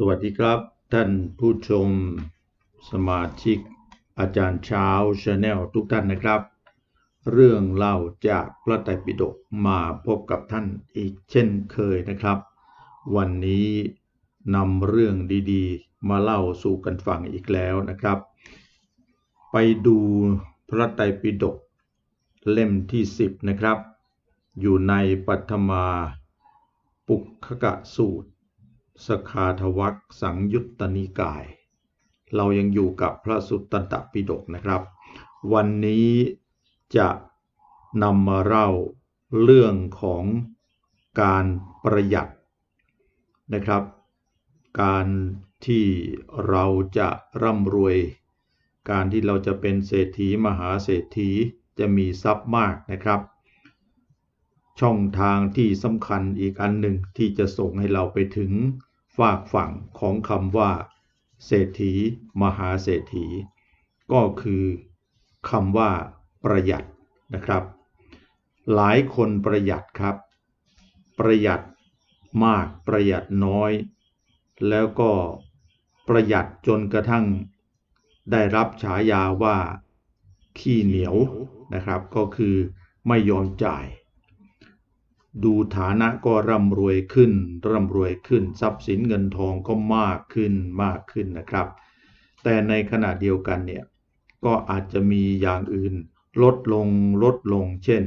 สวัสดีครับ ท่านผู้ชมสมาชิกอาจารย์เช้าชาแนลทุกท่านนะครับ เรื่องเล่าจากพระไตรปิฎกมาพบกับท่านอีกเช่นเคยนะครับ วันนี้นำเรื่องดีๆ มาเล่าสู่กันฟังอีกแล้วนะครับ ไปดูพระไตรปิฎกเล่มที่ 10 นะครับ อยู่ในปัทมาปุคกะสูตร สคาทวักสังยุตตนิกาย เรายังอยู่กับพระสุตตันตปิฎกนะครับ วันนี้จะนำมาเล่าเรื่องของการประหยัดนะครับ การที่เราจะร่ำรวย การที่เราจะเป็นเศรษฐีมหาเศรษฐีจะมีทรัพย์มากนะครับ ช่องทางที่สำคัญอีกอันหนึ่งที่จะส่งให้เราไปถึง ฝากฝั่งของคำว่า เศรษฐี มหาเศรษฐี ก็คือคำว่า ประหยัดนะครับ หลายคนประหยัดครับ ประหยัดมากประหยัดน้อย แล้วก็ประหยัดจนกระทั่ง ได้รับฉายาว่า ขี้เหนียวนะครับ ก็คือไม่ยอมจ่าย ดูฐานะก็ร่ำรวยขึ้น ร่ำรวยขึ้น ทรัพย์สินเงินทองก็มากขึ้นมากขึ้นนะครับ แต่ในขณะเดียวกันเนี่ยก็อาจจะมีอย่างอื่นลดลงลดลง เช่น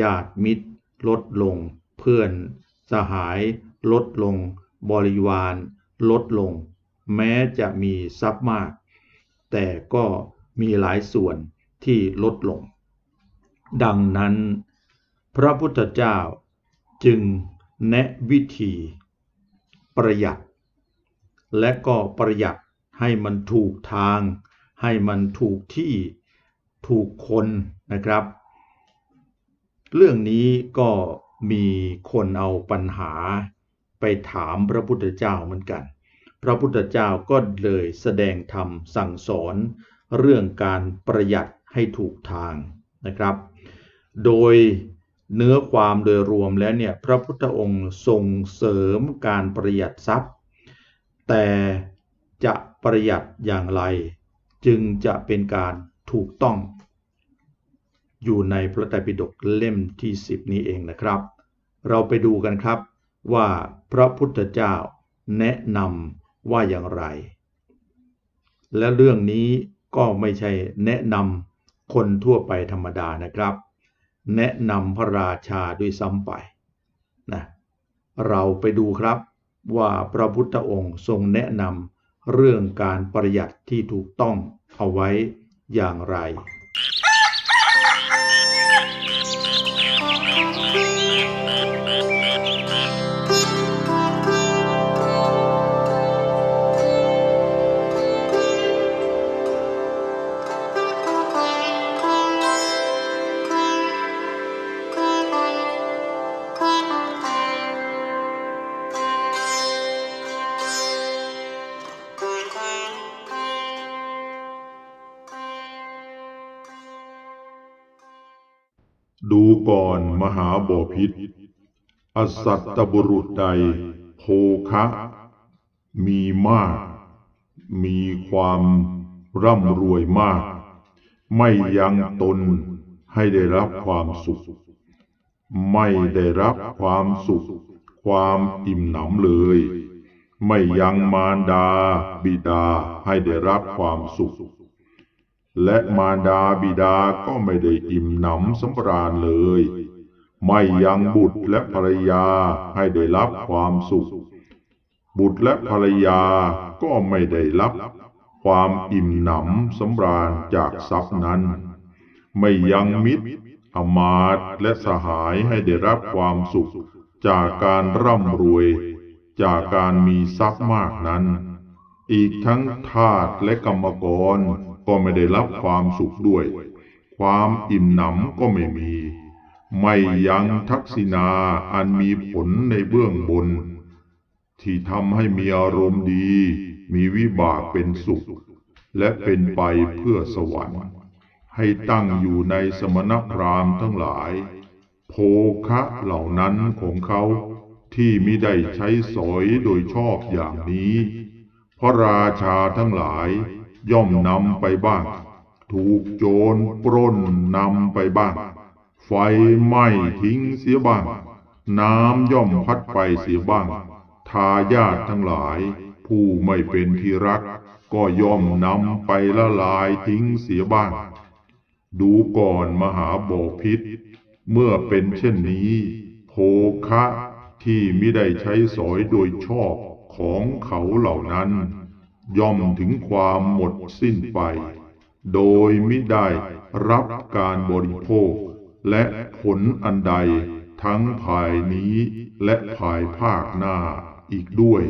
ญาติมิตร ลดลง เพื่อนสหาย ลดลง บริวาร ลดลง แม้จะมีทรัพย์มาก แต่ก็มีหลายส่วนที่ลดลง ดังนั้น พระพุทธเจ้า จึงแนะวิธีประหยัด และก็ประหยัดให้มันถูกทาง ให้มันถูกที่ถูกคนนะครับ เรื่องนี้ก็มีคนเอาปัญหาไปถามพระพุทธเจ้าเหมือนกัน พระพุทธเจ้าก็เลยแสดงธรรมสั่งสอนเรื่องการประหยัดให้ถูกทางนะครับ โดย เนื้อความโดยรวมแล้วเนี่ยพระพุทธองค์ส่งเสริมการประหยัดทรัพย์ แต่จะประหยัดอย่างไร จึงจะเป็นการถูกต้อง อยู่ในพระไตรปิฎกเล่มที่ 10 นี้เองนะครับ เราไปดูกันครับว่าพระพุทธเจ้าแนะนำว่าอย่างไร และเรื่องนี้ก็ไม่ใช่แนะนำคนทั่วไปธรรมดานะครับ แนะนำพระราชาด้วยซ้ำไปนะเราไปดูครับว่าพระพุทธองค์ทรงแนะนำเรื่องการประหยัดที่ถูกต้องเอาไว้อย่างไร ดูก่อนมหาบอพิษอสัตตบุรุษใดโภคะ มีมาก มีความร่ำรวยมาก ไม่ยังตนให้ได้รับความสุข ไม่ได้รับความสุข ความอิ่มหนำเลย ไม่ยังมารดา บิดาให้ได้รับความสุข และมารดาบิดาก็ไม่ได้อิ่มหนำสำราญเลย ไม่ยังบุตรและภรรยาให้ได้รับความสุข บุตรและภรรยาก็ไม่ได้รับความอิ่มหนำสำราญจากทรัพย์นั้น ไม่ยังมิตรอมาตและสหายให้ได้รับความสุข จากการร่ำรวย จากการมีทรัพย์มากนั้น อีกทั้งทาสและกรรมกร ก็ไม่ได้รับความสุขด้วย ความอิ่มหนำก็ไม่มี ไม่ยังทักษิณาอันมีผลในเบื้องบน ที่ทำให้มีอารมณ์ดี มีวิบากเป็นสุข และเป็นไปเพื่อสวรรค์ ให้ตั้งอยู่ในสมณพราหมณ์ทั้งหลาย โภคะเหล่านั้นของเขาที่มิได้ใช้สอยโดยชอบอย่างนี้ พระราชาทั้งหลาย ย่อมนำไปบ้าง ถูกโจรปล้นนำไปบ้าง ไฟไหม้ทิ้งเสียบ้าง น้ำย่อมพัดไปเสียบ้าง ทายาททั้งหลาย ผู้ไม่เป็นที่รัก ก็ย่อมนำไปละลายทิ้งเสียบ้าง ดูก่อนมหาบอพิษ เมื่อเป็นเช่นนี้โภคะที่มิได้ใช้สอยโดยชอบของเขาเหล่านั้น ย่อมถึงความหมดสิ้นไป โดยมิได้รับการบริโภค และผลอันใดทั้งภายนี้และภายภาคหน้าอีกด้วย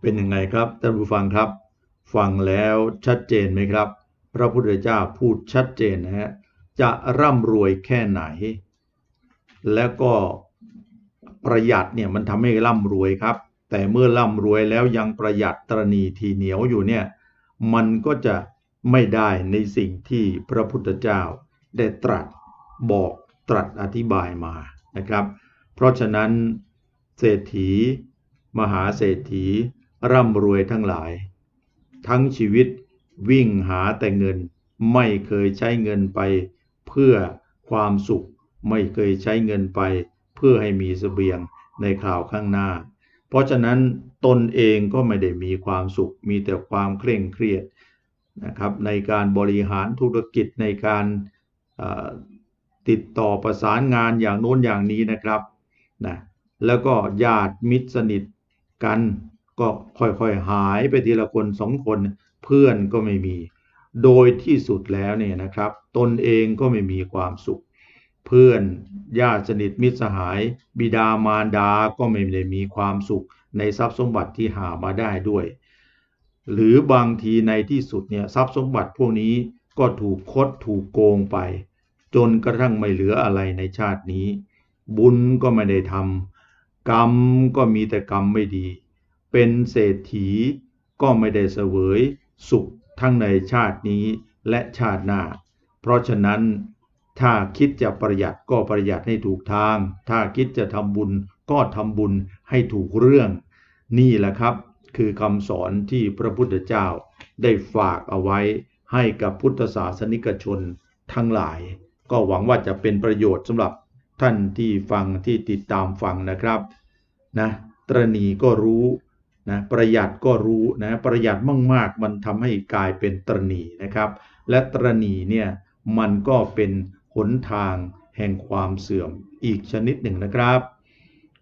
เป็นยังไงครับท่านผู้ฟังครับ ฟังแล้วชัดเจนไหมครับ พระพุทธเจ้าพูดชัดเจนนะฮะจะร่ำรวยแค่ไหน แล้วก็ประหยัดเนี่ยมันทำให้ร่ำรวยครับ แต่เมื่อร่ำรวยแล้วยังประหยัดตรณีทีเหนียวอยู่เนี่ยมันก็จะไม่ได้ในสิ่งที่พระพุทธเจ้าได้ตรัสบอกตรัสอธิบายมานะครับ เพราะฉะนั้นเศรษฐี มหาเศรษฐี ร่ำรวยทั้งหลาย ทั้งชีวิตวิ่งหาแต่เงิน ไม่เคยใช้เงินไป เพื่อความสุขไม่เคยใช้เงินไป เพื่อให้มีเสบียงในคราวข้างหน้า เพราะฉะนั้นตนเองก็ไม่ได้มีความสุข มีแต่ความเคร่งเครียดนะครับในการบริหารธุรกิจในการติดต่อประสานงานอย่างโน้นอย่างนี้นะครับนะแล้วก็ญาติมิตรสนิทกัน ก็ค่อยๆหายไปทีละคนสองคนเพื่อนก็ไม่มี โดยที่สุดแล้วเนี่ยนะครับ ตนเองก็ไม่มีความสุข เพื่อนญาติสนิทมิตรสหาย บิดามารดาก็ไม่ได้มีความสุขในทรัพย์สมบัติที่หามาได้ด้วย หรือบางทีในที่สุดเนี่ยทรัพย์สมบัติพวกนี้ก็ถูกคดถูกโกงไป จนกระทั่งไม่เหลืออะไรในชาตินี้ บุญก็ไม่ได้ทำกรรมก็มีแต่กรรมไม่ดี เป็นเศรษฐีก็ไม่ได้เสวยสุขทั้งในชาตินี้และชาติหน้า เพราะฉะนั้น ถ้าคิดจะประหยัดก็ประหยัดให้ถูกทาง ถ้าคิดจะทำบุญก็ทำบุญให้ถูกเรื่อง นี่แหละครับ คือคำสอนที่พระพุทธเจ้าได้ฝากเอาไว้ให้กับพุทธศาสนิกชนทั้งหลาย ก็หวังว่าจะเป็นประโยชน์สำหรับท่านที่ฟังที่ติดตามฟังนะครับ นะตรณีก็รู้ นะประหยัดก็รู้นะประหยัดมากๆ มันทำให้กลายเป็นตรณีนะครับ และตรณีเนี่ยมันก็เป็นหนทางแห่งความเสื่อมอีกชนิดหนึ่งนะครับ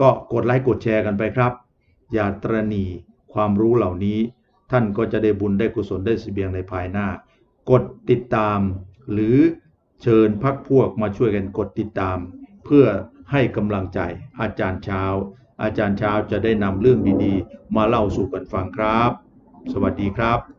ก็กดไลค์กดแชร์กันไปครับ อย่าตรณีความรู้เหล่านี้ ท่านก็จะได้บุญได้กุศลได้เสบียงในภายหน้า กดติดตาม หรือเชิญพักพวกมาช่วยกันกดติดตาม เพื่อให้กำลังใจอาจารย์เช้า อาจารย์เช้าจะได้นำเรื่องดีๆ มาเล่าสู่กันฟังครับ สวัสดีครับ